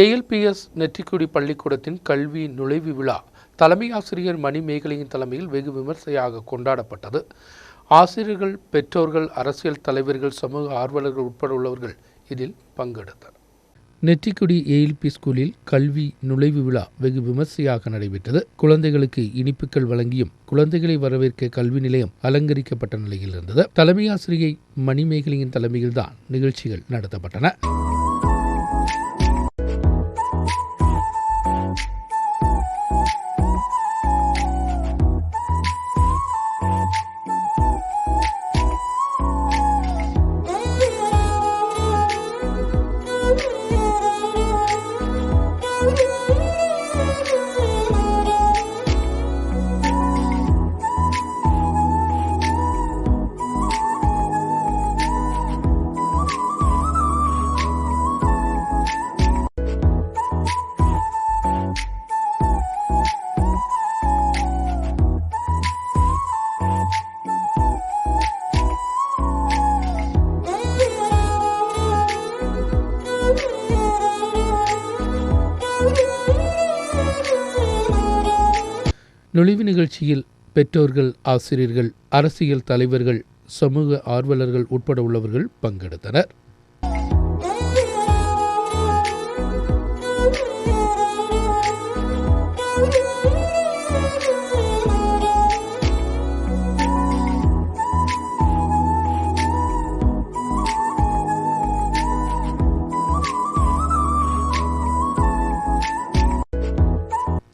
ஏஎல்பிஎஸ் நெற்றிக்குடி பள்ளிக்கூடத்தின் கல்வி நுழைவு விழா தலைமை ஆசிரியர் மணிமேகலையின் தலைமையில் வெகு விமர்சையாக கொண்டாடப்பட்டது. ஆசிரியர்கள் பெற்றோர்கள் அரசியல் தலைவர்கள் சமூக ஆர்வலர்கள் உட்பட உள்ளவர்கள் இதில் பங்கெடுத்தனர். நெற்றிக்குடி ஏஎல்பி ஸ்கூலில் கல்வி நுழைவு விழா வெகு விமர்சையாக நடைபெற்றது. குழந்தைகளுக்கு இனிப்புகள் வழங்கியும் குழந்தைகளை வரவேற்க கல்வி நிலையம் அலங்கரிக்கப்பட்ட நிலையில் இருந்தது. தலைமை ஆசிரியை மணிமேகலையின் தலைமையில்தான் நிகழ்ச்சிகள் நடத்தப்பட்டன. நுழைவு நிகழ்ச்சியில் பெற்றோர்கள் ஆசிரியர்கள் அரசியல் தலைவர்கள் சமூக ஆர்வலர்கள் உட்பட உள்ளவர்கள் பங்கெடுத்தனர்.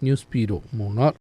News bureau Munnar